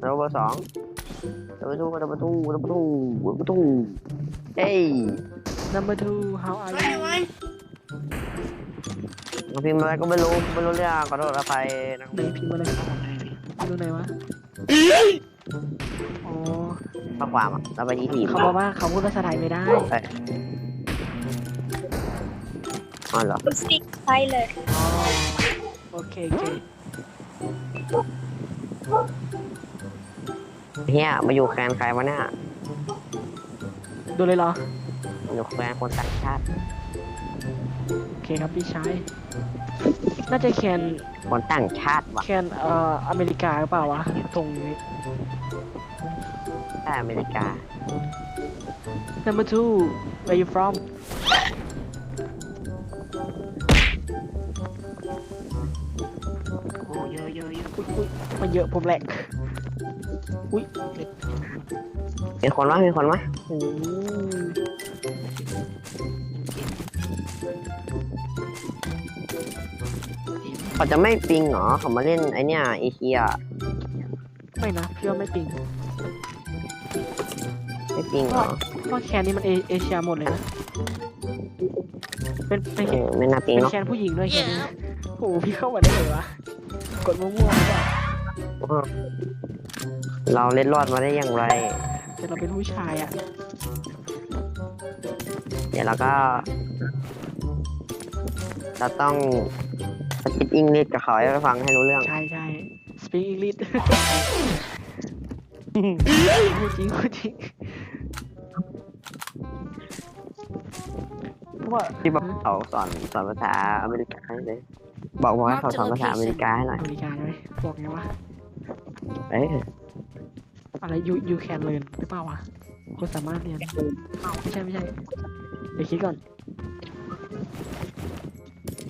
เราเบอร์สองเราประตูเราประตูเราประตูเราประตูเอ้ย number two how are you น้องพิมพ์อะไรก็ไม่รู้ไม่รู้เรื่องขอโทษอภัยนะไหนพิมพ์อะไรไม่รู้ไหนวะอ๋อข้อความอะเราไปยีทีเขาบอกว่าเขาพูดภาษาไทยไม่ได้อ๋อเหรอ คุณสติกไทยเลย อ๋อ โอเคโอเคเฮียมาอยู่แคลนใครวะเนี่ยดูเลยเหรอมาอยู่แคลนคนต่างชาติ โอเคครับพี่ชาย น่าจะแคนคนต่างชาติว่ะแคนเอ่ออเมริกาหรือเปล่าวะตรงนี้แค่อเมริกา number two where you from อะเยอะอุ๊ยอุ๊ยมันเยอะผมแหลกอุ้ยมีคนวะมีคนวะโอ้ยเขาจะไม่ปิงเหรอเขามาเล่นไอเนี้ยเอเชียไม่นะพี่ว่าไม่ปิงไม่ปิงเหรอเพราะแคนนี้มันเอเอเชียหมดเลยนะเป็นเป็นเออไม่น่าปิงเป็นเนาะแคนผู้หญิงด้วยแคนนี้โอ้โหพี่เข้ามาได้เลยวะ กดมั่วๆหรือเปล่าเราเล่นรอดมาได้อย่างไร แต่เราเป็นผู้ชายอะเดี๋ยวเราก็ เราต้องสกิปอิงลิสกับเขาให้ฟังให้รู้เรื่อง ใช่ใช่ speak English พูดจริงพูดจริงเพราะว่าที่บอกเขาสอนสอนภาษาอเมริกาให้เลย บอกบอกให้เขาสอนภาษาอเมริกาให้หน่อย อเมริกาใช่ไหมบอกไงวะเอ้ยอะไร you you can learn หรือเปล่าวะคนสามารถเรียนไม่ใช่ไม่ใช่เดี๋ยวคิดก่อน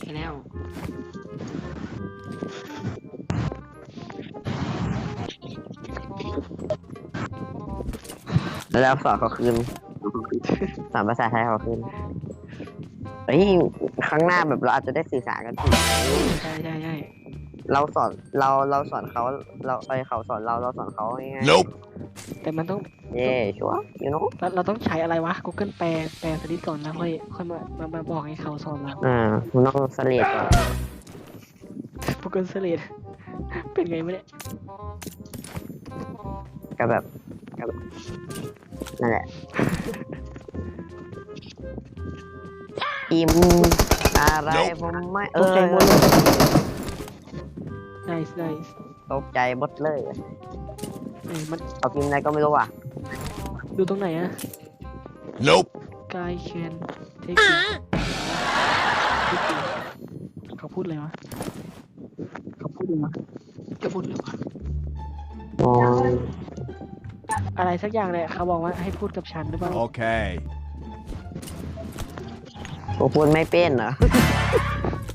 แค่แล้วแล้วสอนเขาคืนสอนภาษาไทยเขาคืนเฮ้ยค รั้งหน้าแบบเราอาจจะได้สื่อสารกันถูกใช่ใช่ใช่เราสอนเราเราสอนเขาเราเอ้ยเขาสอนเราเราสอนเขาง่าย Nope. แต่มันต้องๆเย่ชัวร์ you know เราเราต้องใช้อะไรวะ Google แปลแปลสลิดก่อนแล้วค่อยค่อยมามามาบอกให้เขาสอนเรา อ่ามันต้องสเลดก่อน Google สลิดเป็นไงไม่ได้ก็แบบก็แบบนั่นแหละอิม อะไรผมไม่เอตกอใจหมดเลย nice nice ตกใจหมดเลยเอ้ยมันเขาพิมพ์อะไรก็ไม่รู้อะดูตรงไหนอะ Nope. guy can take it เขาพูดอะไรวะเขาพูดอะไรวะจะพูดเลยวะอ๋ออะไรสักอย่างเลยเขาบอกว่าให้พูดกับฉันหรือเปล่า Okay. ผมพูดไม่เป็นเหรอ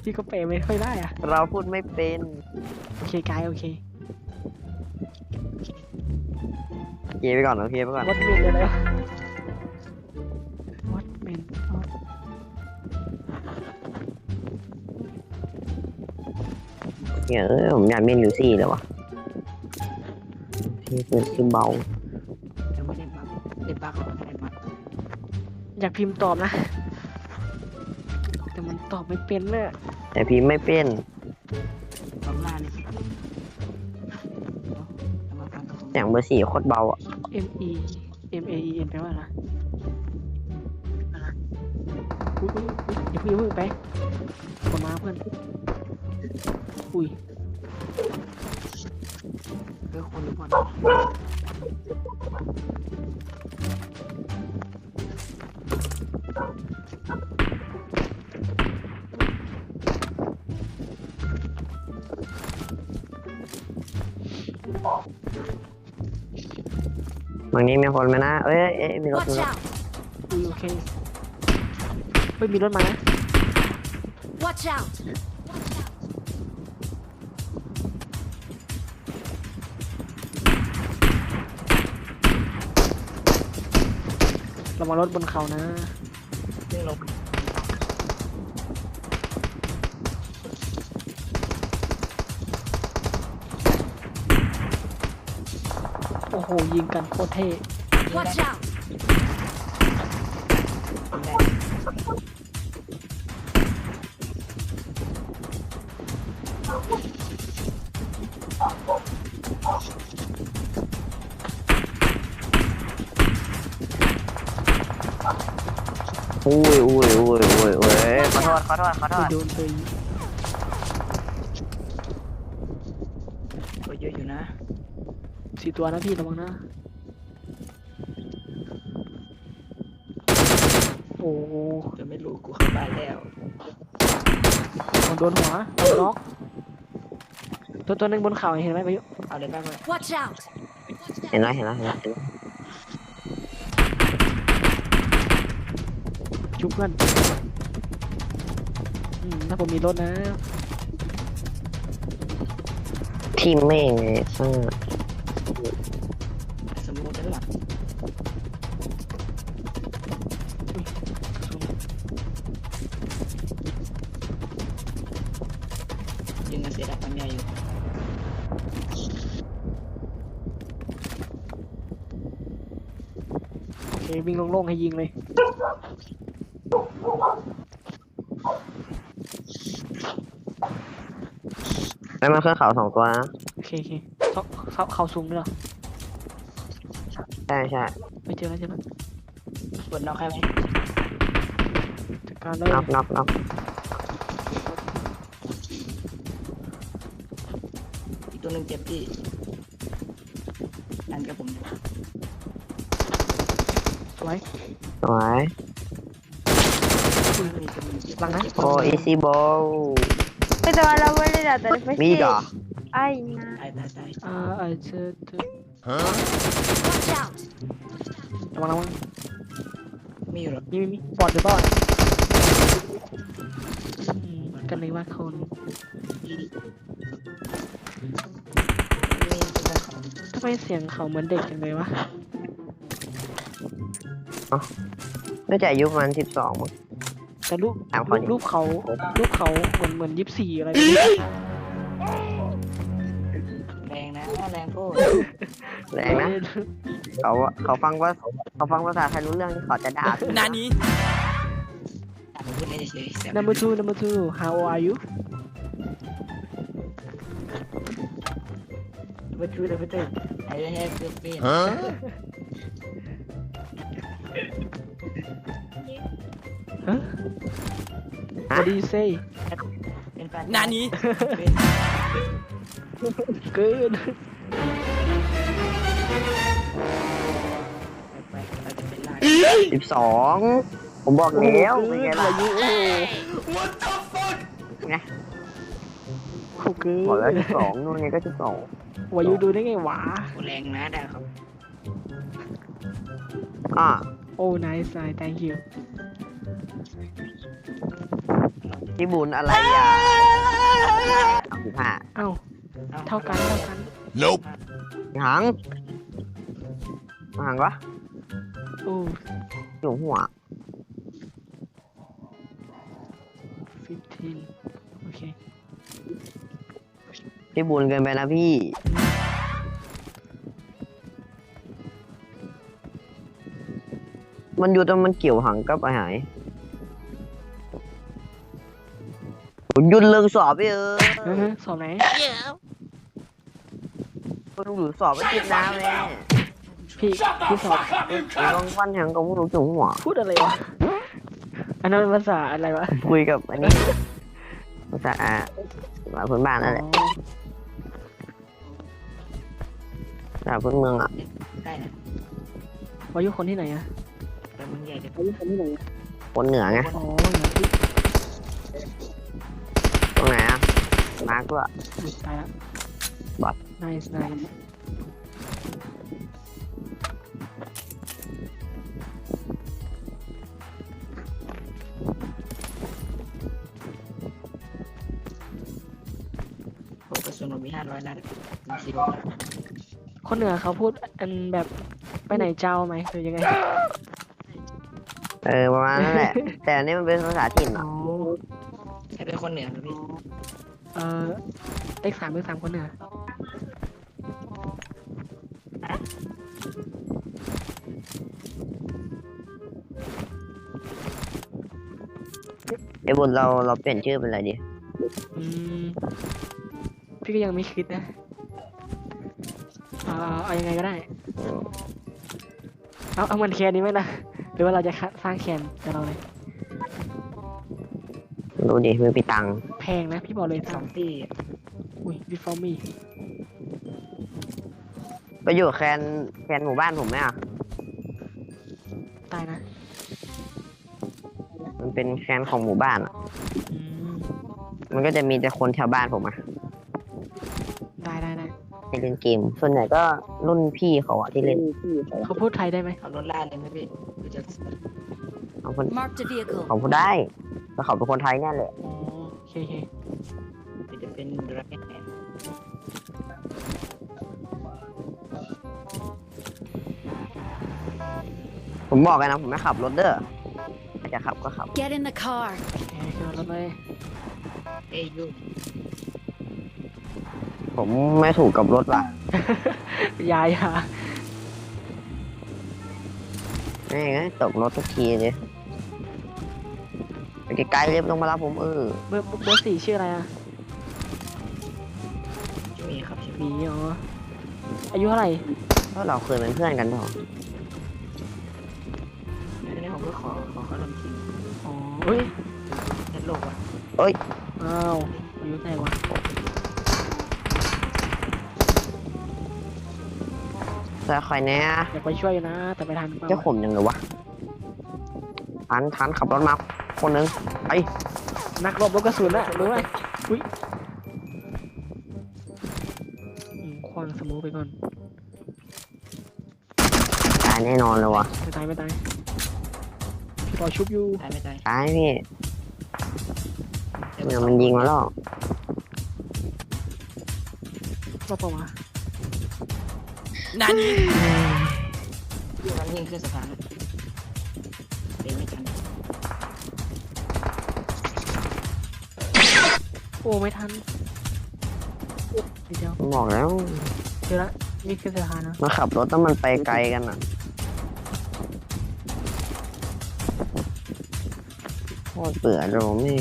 พี่ก็แปลไม่ค่อยได้อะเราพูดไม่เป็น โอเคกายโอเคโอเคไปก่อนโอเคไปก่อน วัดเมนอะไรวะวัดเมนเนี่ยเออผมอยากเมนอยู่สี่เลยวะที่เป็นที่เบาเดี๋ยวไม่เล่นบักเล่นบักหรอไม่เล่นบักอยากพิมพ์ตอบนะแต่มันตอบไม่เป็นน่ะแต่พิมพ์ไม่เป็นบักล่าเนี่ยเอามาฟังกับผมอย่างเบอร์สี่โคตรเบาอะ M E M A E N แปลว่าอะไรอุ้ยอุ้ยอุ้ยอย่าเพิ่งอย่าเพิ่งไปคนมาเพื่อน อุ้ยเพื่อคนหรือเปล่า บางนี้มีคนไหมนะเอ้ยเอ้ยมีรถมี Watch รถ out อุ้ยโอเคเฮ้ยมีรถมานะ Watch out เรามารถบนเขานะ หยิงกันโคตรเท่ Watch out! ได้อุ้ยอุ้ยอุ้ยอุ้ยอุ้ยขอโทษขอโทษขอโทไปษโดนตัวยิง ก็เยอะอยู่นะ สี่ตัวนะพี่ระวังนะ โอ้โหจะไม่รู้กูเข้าบ้านแล้วมันโดนหัวโดนน็อกตัวตัวหนึงบนเขาเห็นไหมพายุเอาเลยบ้างเลย Watch out! เห็นแล้วเห็นแล้วเห็นแล้วเห็นแล้วชุบเพื่อนอืมถ้าผมมีรถนะ ทีมแม่งไงซ่า สมมติด้านหลังยิงกันเสียดับปัญญาอยู่โอเควิ่งโล่งๆให้ยิงเลยแล้วมันขึ้นเขาสองตัวนะ โอเคโอเค เขาเขาเขาสูงด้วยเหรอใช่ใช่ไม่เจอแล้วเจอแล้วบนนอกใครไหมจัดการเลยน็อกน็อกน็อกอีกตัวหนึ่งเจ็บที่นั่นกับผมสวยสวยมีตัวหนึ่งเจ็บหลังนะโอ้อีซี่โบ Pero a la abuela tal vez มีอีกเหรอ Ay, no. ตายตายตายอ่าไอเจอเจอ Watch out! ระวังระวังมีอยู่หรอมีมีมีบอดหรือบอดอืมกันเลยว่าคนมีตัวเขาทำไมเสียงเขาเหมือนเด็กจังเลยวะน่าจะอายุประมาณสิบสองมั้ง แต่รูปตามครูนปรูปเขารูปเขาเหมือนเหมือนยิบสี่อะไรแบบนี้แรงนะแรงโคตรแรงนะเขาเขาฟังว่าเขาฟังภาษาไทยรู้เรื่องนี่เขาจะด่าพี่นานี้ผมพูดเฉยๆ number two number two how are you ไม่รู้เลยไม่รู้ไอ้เฮ้ยเปลี่ยนฮะ what do you say เป็นแฟนนานี้เสิบสอง ผมบอกแล้วเป็นไงล่ะอายุโอ้โหไงโหเกินบอกแล้วสิบสองนู่นไงก็สิบสองวายุดูได้ไงวะแรงนะได้ครับอ่าโอ้ nice nice thank you พี่บุญอะไรอะเอาสิบห้าเอ้า เท่ากันเท่ากัน Nope. หังหังวะ โอ้อยู่หัว 15 โอเคพี่บุญเกินไปนะพี่ มันอยู่ตรงมันเกี่ยวหังกับอาหารผมหยุดเรื่องสอบไปเออเออสอบไหน ก็ต้องดูสอบไปติดน้ำเลย พี่พี่สอบลองฟันหังกับผู้รู้จุ๋งหัวพูดอะไรวะอันนั้นเป็นภาษาอะไรวะคุยกับอันนี้ภาษาอ่าพื้นบ้านนั่นแหละอ๋อภาษาพื้นเมืองอะได้นะวายุคนที่ไหนอะแต่มึงใหญ่จะวายุคนที่ไหนคนเหนือไงอ๋ออย่างที่ตรงไหนอะมาร์กด้วยหยุดตายละบัตร nice nice ผมก นั้นจริงๆคนเหนือเขาพูดอันแบบไปไหนเจ้าไหมหรือยังไง เออประมาณนั้นแหละ แต่อันนี้มันเป็นภาษาถิ่นเหรอใช่เป็นคนเหนือนะพี่ เออเลขสามเลขสามคนเหนือไอ้บุญเราเราเปลี่ยนชื่อเป็นอะไรดี อืม พี่ก็ยังไม่คิดนะเอาเอาเอายังไงก็ได้ เอาเอาเหมือนแคนนี้ไหมล่ะหรือว่าเราจะสร้างแคนกับเราเลยดูดิมือพี่ตังค์แพงนะพี่บอกเลยสสอองงตีอุ้ย before me ไปอยู่แคนแคนหมู่บ้านผมไหมอะ ตายนะมันเป็นแคนของหมู่บ้านอะ อืมมันก็จะมีแต่คนแถวบ้านผมอะได้ได้ ได้ให้เล่นเกม ส่วนใหญ่ก็รุ่นพี่เขาอะที่เล่นเขาพูดไทยได้ไหมเอารถลาดเลยไหมพี่หรือจะเขาคน Marked a vehicle. เขาพูดได้ก็เขาเป็นคนไทยเนี่ยแหละอ๋อโอเคโอเคหรือจะเป็นรถแห่ผมบอกกันนะผมไม่ขับรถเด้อถ้าจะขับก็ขับ Get in the car. โอเคขึ้นรถเลยเอ้ยยู ผมไม่ถูกกับรถว่ะอยาอยาแม่งเอ้ยตกรถทุกทีเลยไปไกลๆเลยไม่ต้องมารับผมเออเบอร์เบอร์สี่ชื่ออะไรอะชื่อมีครับชื่อหมีมีอ๋ออายุเท่าไหร่เพราะเราเคยเป็นเพื่อนกันเถอะอันนี้ผมก็ขอขอเข้าลงทีมอ๋อเฮ้ยเน็ตโลกอะอ้าวอายุไหนวะ แต่คอยแน่อยากไปช่วยอยู่นะ แต่ไม่ทันเปล่าจะข่มยังเลยวะทันทันขับรถมา คนหนึงไปนักรบรถกระสุนอะรู้ไหมอุ้ยอืมควางสมูไปก่อนตายแน่นอนเลยวะไม่ตายไม่ตายพี่ปอชุบอยู่ตายไม่ตายตายพี่เนี่ยมันยิงมาแล้วรอบปะวะ มันยิงขึ้นสะพานเลยเดินไม่ทันโอ้ไม่ทันเดี๋ยวผมบอกแล้ว เดี๋ยวละนี่คือสถานะมาขับรถต้องมันไปไกลกันอะโคตรเบื่อเลยผมนี่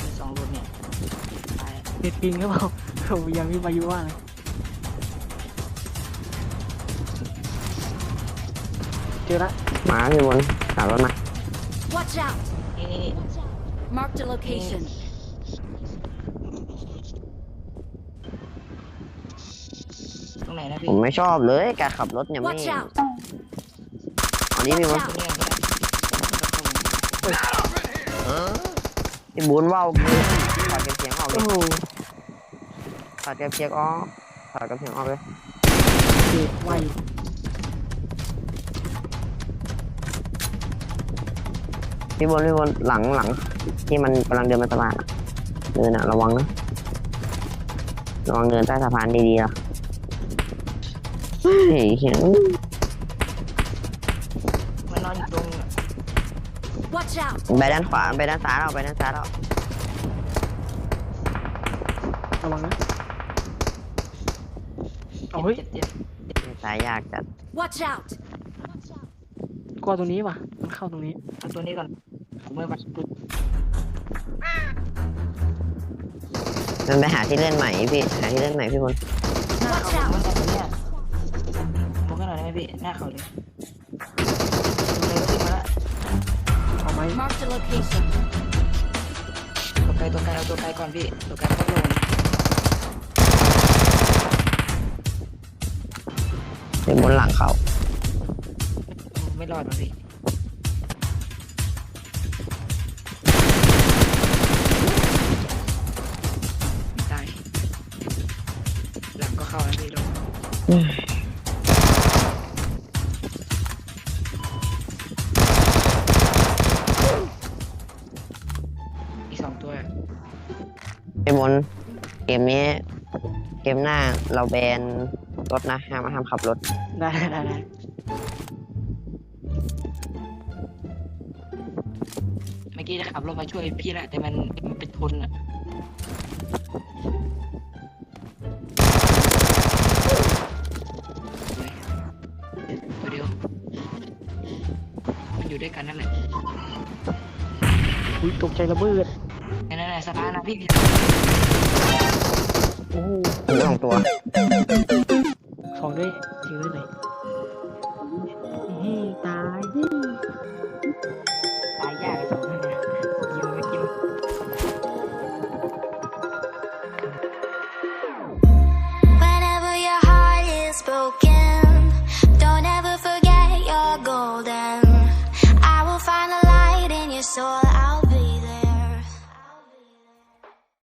มีสองรถเนี่ยตายเด็ดปิงหรือเปล่า โอ้ยังมีมายุว่าเลยเจอละมาพี่บนขับรถมา Watch out. นี่นี่นี่ Marked a location. ตรงไหนนะผพี่มไม่ชอบเลยการขับรถเนี่ยไม่ Watch out. อันนี้พี่บน Watch ตรงนี้ก็ได้พี่บุญว่าวถอดเก็บเสียงออกเลโอ้ยโห ถอดเก็บเสียงออกถอดเก็บเสียงออกเลยเด็ดไวพี่บนพี่บนหลังหลังที่มันกำลังเดินมาสะพานอะเดินอะระวังนะระวังเดินใต้สะพานดีๆล่ะเฮ้ยเขียงมันนอนอยู่ตรง Watch out. ไปด้านขวาไปด้านซ้ายเราไปด้านซ้ายเรา เอาเฮ้ย เจ็บเจ็บซ้ายยากจัด Watch out. กลัวตรงนี้ว่ะ มันเข้าตรงนี้เอาตัวนี้ก่อนผมไม่วัดปุ๊บมันไปหาที่เล่นใหม่พี่ หาที่เล่นใหม่พี่บนหน้า Watch เขา out มันแบบนี้ผมก็หน่อยได้ไหมพี่ หน้าเขาเลยเลยขึ้นมาละเอาไหม Marked a location. ตัวไกลตัวไกลเอาตัวไกลก่อนพี่ ตัวไกลต้องลง เป็นบนหลังเขาไม่รอดหรอกพี่ไม่ตายหลังก็เข้าแล้วพี่ลงอีกสองตัวเป็นบนเกมนี้ เกมหน้าเราแบน รถนะห้ามห้ามขับรถได้ได้ได้ได้เมื่อกี้จะขับรถมาช่วยพี่แหละแต่มันมันเป็นทนอะตัวเดียวมันอยู่ด้วยกันนั่นแหละอุ้ยตกใจระเบิดนั่นนั่นสะพานนะพี่โอ้โหถึงสองตัว ของด้วยถือไว้หน่อยตาย